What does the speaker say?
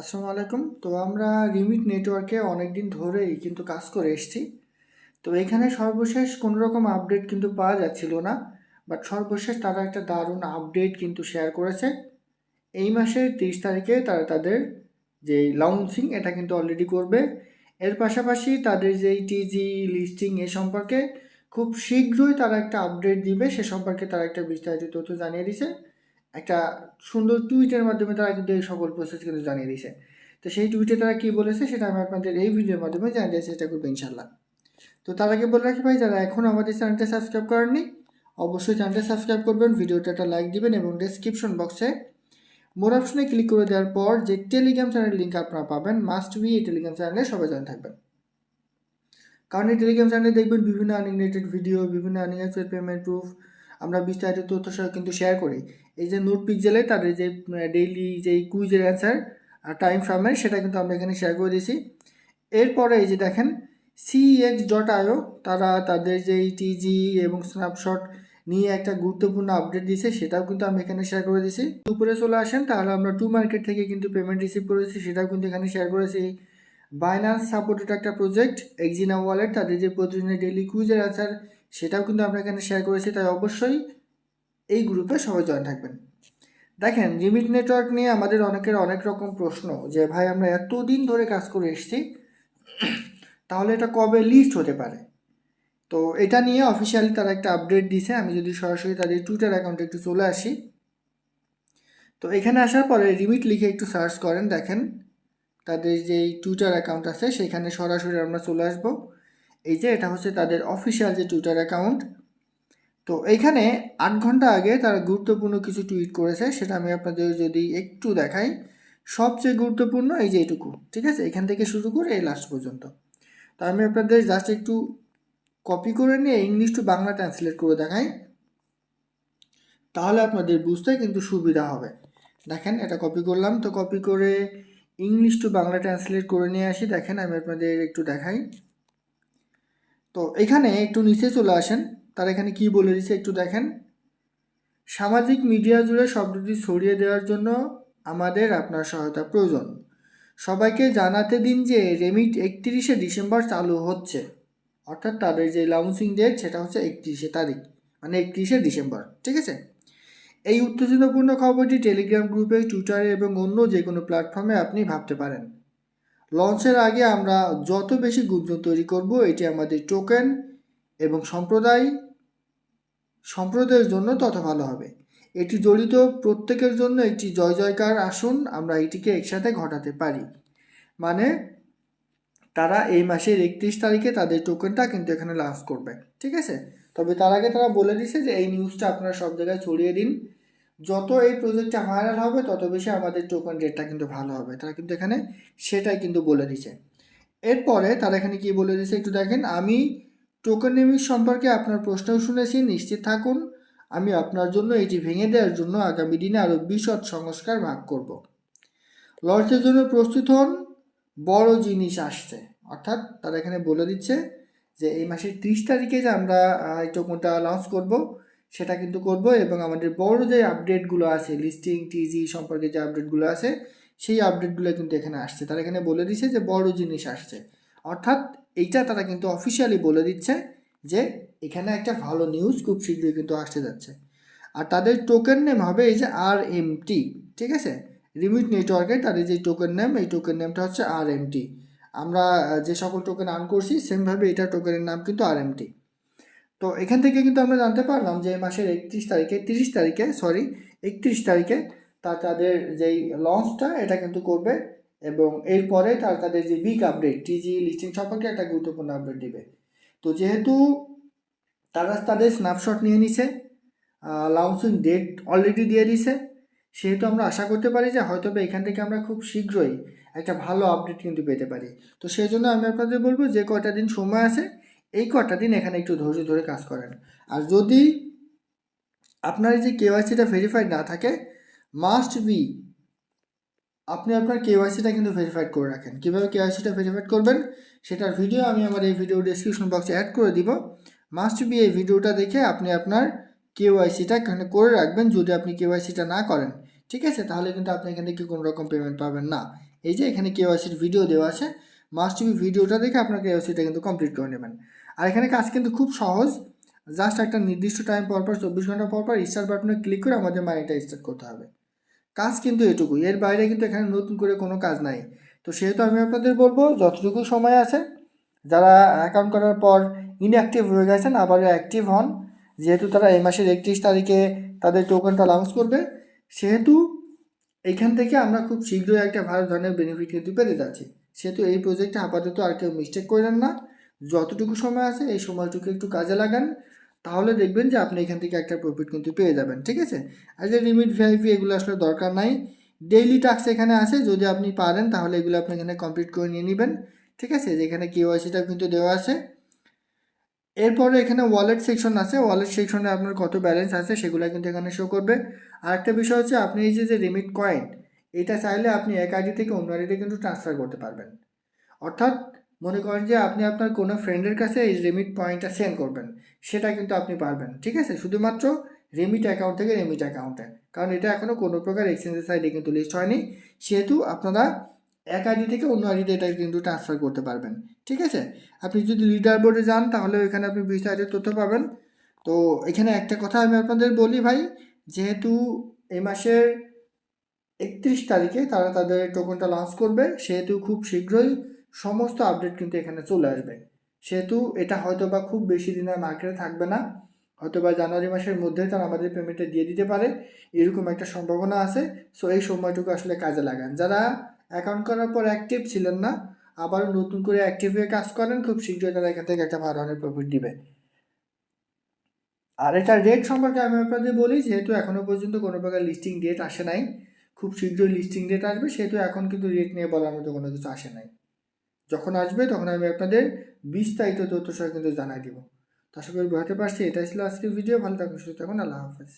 আসসালামু আলাইকুম। তো আমরা রিমিট নেটওয়ার্কে অনেক দিন ধরেই কিন্তু কাজ করে এসেছি। তো এখানে সর্বশেষ কোনো রকম আপডেট কিন্তু পাওয়া যাচ্ছিল না, বাট সর্বশেষ তারা একটা দারুণ আপডেট কিন্তু শেয়ার করেছে। এই মাসের তিরিশ তারিখে তারা তাদের যে লঞ্চিং এটা কিন্তু অলরেডি করবে। এর পাশাপাশি তাদের যেই টিজি লিস্টিং এ সম্পর্কে খুব শীঘ্রই তারা একটা আপডেট দিবে, সে সম্পর্কে তারা একটা বিস্তারিত তথ্য জানিয়ে দিছে। একটা সুন্দর টুইটের মাধ্যমে তারা কিন্তু এই সকল প্রসেস কিন্তু জানিয়ে দিয়েছে। তো সেই টুইটে তারা কী বলেছে সেটা আমি আপনাদের এই ভিডিওর মাধ্যমে জানিয়ে চেষ্টা করব ইনশাল্লাহ তো তার আগে বলে রাখি ভাই, যারা এখন আমাদের চ্যানেলটা সাবস্ক্রাইব করেননি, অবশ্যই চ্যানেলটা সাবস্ক্রাইব করবেন ভিডিওটা একটা লাইক দিবেন এবং ডেসক্রিপশন বক্সে মোর অপশনে ক্লিক করে দেওয়ার পর যে টেলিগ্রাম চ্যানেল লিঙ্ক আপনারা পাবেন মাস্ট বি এই টেলিগ্রাম চ্যানেলে সবাই জয়েন থাকবেন। কারণ এই টেলিগ্রাম চ্যানেলে দেখবেন বিভিন্ন আর্নিং ভিডিও বিভিন্ন আর্নিং পেমেন্ট প্রুফ আমরা বিস্তারিত তথ্য সহ কিন্তু শেয়ার করি। এই যে নোট পিকজেলে তাদের যে ডেইলি যে কুইজের অ্যান্সার আর টাইম ফ্রামের সেটা কিন্তু আমরা এখানে শেয়ার করে দিয়েছি। এরপরে এই যে দেখেন সিএক্স ডট আইও তারা তাদের যে টিজি এবং স্ন্যাপশট নিয়ে একটা গুরুত্বপূর্ণ আপডেট দিয়েছে, সেটাও কিন্তু আমি এখানে শেয়ার করে দিয়েছি। উপরে চলে আসেন, তাহলে আমরা টু মার্কেট থেকে কিন্তু পেমেন্ট রিসিভ করেছি, সেটাও কিন্তু এখানে শেয়ার করেছি। বাইনান্স সাপোর্টেড একটা প্রজেক্ট এক্সিনা ওয়ালেট তাদের যে প্রতিদিনের ডেলি কুইজের অ্যান্সার সেটাও কিন্তু আমরা এখানে শেয়ার করেছি, তাই অবশ্যই এই গ্রুপে সবাই জয়েন থাকবেন। দেখেন রিমিট নেটওয়ার্ক নিয়ে আমাদের অনেকের অনেক রকম প্রশ্ন যে, ভাই, আমরা এতদিন ধরে কাজ করে এসেছি, তাহলে এটা কবে লিস্ট হতে পারে? তো এটা নিয়ে অফিসিয়ালি তারা একটা আপডেট দিছে। আমি যদি সরাসরি তাদের টুইটার অ্যাকাউন্টে একটু চলে আসি। তো এখানে আসার পরে রিমিট লিখে একটু সার্চ করেন, দেখেন। তাদের যেই টুইটার অ্যাকাউন্ট আছে, সেখানে সরাসরি আমরা চলে আসব। এই যে এটা হচ্ছে তাদের অফিসিয়াল যে টুইটার অ্যাকাউন্ট তো এইখানে আট ঘণ্টা আগে তারা গুরুত্বপূর্ণ কিছু টুইট করেছে, সেটা আমি আপনাদের যদি একটু দেখাই। সবচেয়ে গুরুত্বপূর্ণ এই যে এটুকু, ঠিক আছে? এখান থেকে শুরু করে এই লাস্ট পর্যন্ত। তো আমি আপনাদের জাস্ট একটু কপি করে নিয়ে ইংলিশ টু বাংলা ট্রান্সলেট করে দেখাই। তাহলে আপনাদের বুঝতে কিন্তু সুবিধা হবে। দেখেন, এটা কপি করলাম, তো কপি করে ইংলিশ টু বাংলা ট্রান্সলেট করে নিয়ে আসি। দেখেন, আমি আপনাদের একটু দেখাই। তো এখানে একটু নিচে চলে আসেন। তারা এখানে কি বলে দিচ্ছে একটু দেখেন। সামাজিক মিডিয়া জুড়ে শব্দটি ছড়িয়ে দেওয়ার জন্য আমাদের আপনার সহায়তা প্রয়োজন। সবাইকে জানাতে দিন যে রেমিট একত্রিশে ডিসেম্বর চালু হচ্ছে। অর্থাৎ তাদের যে লঞ্চিং ডেট সেটা হচ্ছে একত্রিশে তারিখ মানে একত্রিশে ডিসেম্বর, ঠিক আছে? এই উত্তেজনাপূর্ণ খবরটি টেলিগ্রাম গ্রুপে টুইটারে এবং অন্য যে কোনো প্ল্যাটফর্মে আপনি ভাবতে পারেন। লঞ্চের আগে আমরা যত বেশি গুঞ্জন তৈরি করব, এটি আমাদের টোকেন এবং সম্প্রদায়, সম্প্রদায়ের জন্য তত ভালো হবে। এটি জড়িত প্রত্যেকের জন্য একটি জয় জয়কার আসুন, আমরা এটিকে একসাথে ঘটাতে পারি। মানে তারা এই মাসের একত্রিশ তারিখে তাদের টোকেনটা কিন্তু এখানে লঞ্চ করবে। ঠিক আছে? তবে তার আগে তারা বলে দিছে যে, এই নিউজটা আপনারা সব জায়গায় ছড়িয়ে দিন। যত এই প্রজেক্টটা ভাইরাল হবে, তত বেশি আমাদের টোকেন রেটটা কিন্তু ভালো হবে। তারা কিন্তু এখানে সেটাই কিন্তু বলে দিছে। এরপরে তারা এখানে কি বলে দিছে একটু দেখেন, আমি টোকেন টোকেনেমিক সম্পর্কে আপনার প্রশ্নও শুনেছি, নিশ্চিত থাকুন। আমি আপনার জন্য এটি ভেঙে দেওয়ার জন্য আগামী দিনে আরও বিশদ সংস্কার ভাগ করব। লঞ্চের জন্য প্রস্তুত হন, বড় জিনিস আসছে। অর্থাৎ তারা এখানে বলে দিচ্ছে যে, এই মাসের ত্রিশ তারিখে যে আমরা এই টোকনটা লঞ্চ করব সেটা কিন্তু করব এবং আমাদের বড় যে আপডেটগুলো আছে লিস্টিং টিজি সম্পর্কে যে আপডেটগুলো আছে, সেই আপডেটগুলো কিন্তু এখানে আসছে। তারা এখানে বলে দিচ্ছে যে বড় জিনিস আসছে। অর্থাৎ এইটা তারা কিন্তু অফিসিয়ালি বলে দিচ্ছে যে এখানে একটা ভালো নিউজ খুব শীঘ্রই কিন্তু আসতে যাচ্ছে। আর তাদের টোকেন নেম হবে এই যে আর এম টি ঠিক আছে? রিমিট নেটওয়ার্কে তাদের যে টোকেন নেম এই টোকেন নেমটা হচ্ছে আর এম টি আমরা যে সকল টোকেন আর্ন করছি সেমভাবে এটা টোকেনের নাম কিন্তু আর এম টি তো এখান থেকে কিন্তু আমরা জানতে পারলাম যে মাসের একত্রিশ তারিখে, তিরিশ তারিখে সরি একত্রিশ তারিখে তা তাদের যেই লঞ্চটা এটা কিন্তু করবে এবং এরপরে তার তাদের যে বিগ আপডেট টিজি লিস্টিং সম্পর্কে একটা গুরুত্বপূর্ণ আপডেট দেবে। তো যেহেতু তারা তাদের স্ন্যাপশট নিয়ে নিছে লঞ্চিং ডেট অলরেডি দিয়ে দিছে, সেহেতু আমরা আশা করতে পারি যে হয়তো এখান থেকে আমরা খুব শীঘ্রই একটা ভালো আপডেট কিন্তু পেতে পারি। তো সেই জন্য আমি আপনাদের বলব যে কয়টা দিন সময় আছে এই কটা দিন এখানে একটু ধৈর্য ধরে কাজ করেন। আর যদি আপনার যে কেওয়াইসিটা ভেরিফাইড না থাকে মাস্ট বি আপনি আপনার কেওয়াইসিটা কিন্তু ভেরিফাইড করে রাখেন। কীভাবে কেওয়াইসিটা ভেরিফাইড করবেন, সেটার ভিডিও আমি আমার এই ভিডিও ডিসক্রিপশন বক্সে অ্যাড করে দিব। মাস্ট বি এই ভিডিওটা দেখে আপনি আপনার কেওয়াইসিটা এখানে করে রাখবেন, যদি আপনি কেওয়াইসিটা না করেন। ঠিক আছে? তাহলে কিন্তু আপনি এখান থেকে কোনো রকম পেমেন্ট পাবেন না। এই যে এখানে কেওয়াইসির ভিডিও দেওয়া আছে মাস্ট বি ভিডিওটা দেখে আপনার কেওয়াইসিটা কিন্তু কমপ্লিট করে নেবেন। আর এখানে কাজ কিন্তু খুব সহজ। জাস্ট একটা নির্দিষ্ট টাইম পর পর, চব্বিশ ঘণ্টা পর পর স্টার্ট বাটনে ক্লিক করে আমাদের মানিটা স্টার্ট করতে হবে। কাজ কিন্তু এটুকু। এর বাইরে কিন্তু এখানে নতুন করে কোনো কাজ নাই। তো সেহেতু আমি আপনাদের বলব, যতটুকু সময় আছে, যারা অ্যাকাউন্ট করার পর ইনঅ্যাক্টিভ হয়ে গেছেন, আবারও অ্যাক্টিভ হন। যেহেতু তারা এই মাসের একত্রিশ তারিখে তাদের টোকেনটা লঞ্চ করবে, সেহেতু এইখান থেকে আমরা খুব শীঘ্রই একটা ভালো ধরনের বেনিফিট কিন্তু পেতে যাচ্ছি। সেহেতু এই প্রজেক্টে আপাতত আর কেউ মিস্টেক করবেন না। যতটুকু সময় আছে, এই সময়টুকু একটু কাজে লাগান। তাহলে দেখবেন যে আপনি এখান থেকে একটা প্রফিট কিন্তু পেয়ে যাবেন, ঠিক আছে? আর যে লিমিট ভিআইপি এগুলো আসলে দরকার নাই। ডেইলি টাস্ক এখানে আছে, যদি আপনি পারেন তাহলে এগুলো আপনি এখানে কমপ্লিট করে নিয়ে নেবেন, ঠিক আছে? যেখানে কেওয়াইসিটা কিন্তু দেওয়া আছে। এরপরে এখানে ওয়ালেট সেকশন আছে। ওয়ালেট সেকশনে আপনার কত ব্যালেন্স আছে সেগুলো কিন্তু এখানে শো করবে। আর একটা বিষয় হচ্ছে, আপনি এই যে যে রিমিট কয়েন এটা চাইলে আপনি এক আইডি থেকে অন্য আইডিতে কিন্তু ট্রান্সফার করতে পারবেন। অর্থাৎ মনে করেন যে আপনি আপনার কোনো ফ্রেন্ডের কাছে এই রেমিট পয়েন্টটা সেন্ড করবেন, সেটা কিন্তু আপনি পারবেন, ঠিক আছে? শুধুমাত্র রেমিট অ্যাকাউন্ট থেকে রেমিট অ্যাকাউন্টে কারণ এটা এখনও কোনো প্রকার এক্সচেঞ্জের সাইডে কিন্তু লিস্ট হয়নি, সেহেতু আপনারা এক আইডি থেকে অন্য আইডিতে এটা কিন্তু ট্রান্সফার করতে পারবেন, ঠিক আছে? আপনি যদি লিডার বোর্ডে যান, তাহলে এখানে আপনি বিস্তারিত তথ্য পাবেন। তো এখানে একটা কথা আমি আপনাদের বলি ভাই, যেহেতু এই মাসের একত্রিশ তারিখে তারা তাদের টোকনটা লঞ্চ করবে, সেহেতু খুব শীঘ্রই সমস্ত আপডেট কিন্তু এখানে চলে আসবে। সেহেতু এটা হয়তো বা খুব বেশি দিনের মার্কেটে থাকবে না। হয়তো বা জানুয়ারি মাসের মধ্যে তারা আমাদের পেমেন্টটা দিয়ে দিতে পারে। এরকম একটা সম্ভাবনা আছে। সো এই সময়টুকু আসলে কাজে লাগান। যারা অ্যাকাউন্ট করার পর অ্যাক্টিভ ছিলেন না আবার নতুন করে অ্যাক্টিভ হয়ে কাজ করেন, খুব শীঘ্রই তারা এখান থেকে একটা ভালো ধরনের প্রফিট দিবে। আর এটা রেট সম্পর্কে আমি আপনাদের বলি, যেহেতু এখনও পর্যন্ত কোনো প্রকার লিস্টিং ডেট আসে নাই, খুব শীঘ্রই লিস্টিং ডেট আসবে, সেহেতু এখন কিন্তু রেট নিয়ে বলার মতো কোনো কিছু আসে নাই। যখন আসবে তখন আমি আপনাদের বিস্তারিত তথ্য সহ কিন্তু জানাই দেবো। তো আশা করি পারছি। এটাই ছিল আজকের ভিডিও ভালো থাকুন, সুস্থ থাকুন। আল্লাহ হাফেজ।